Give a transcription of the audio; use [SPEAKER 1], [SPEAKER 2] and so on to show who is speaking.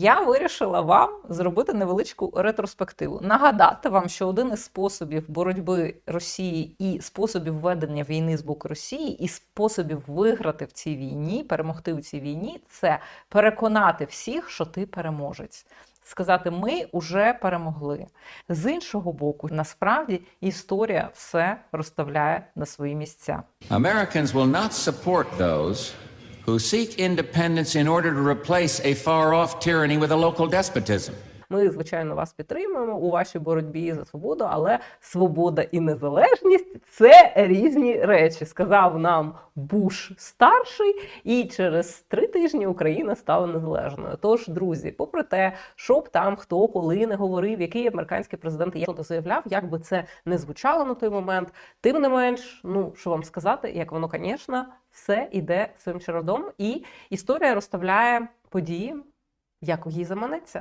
[SPEAKER 1] Я вирішила вам зробити невеличку ретроспективу. Нагадати вам, що один із способів боротьби Росії і способів ведення війни з боку Росії, і способів виграти в цій війні, перемогти у цій війні, це переконати всіх, що ти переможець. Сказати, ми вже перемогли. З іншого боку, насправді історія все розставляє на свої місця.
[SPEAKER 2] Americans will not support those who seek independence in order to replace a far off tyranny with a local despotism.
[SPEAKER 1] Ми, звичайно, вас підтримуємо у вашій боротьбі за свободу, але свобода і незалежність це різні речі, сказав нам Буш старший, і через три тижні Україна стала незалежною. Тож, друзі, попри те, що б там хто коли не говорив, який американський президент то заявляв, як би це не звучало на той момент. Тим не менш, ну що вам сказати, як воно, звісно, все іде своїм чередом, і історія розставляє події, як їй заманеться.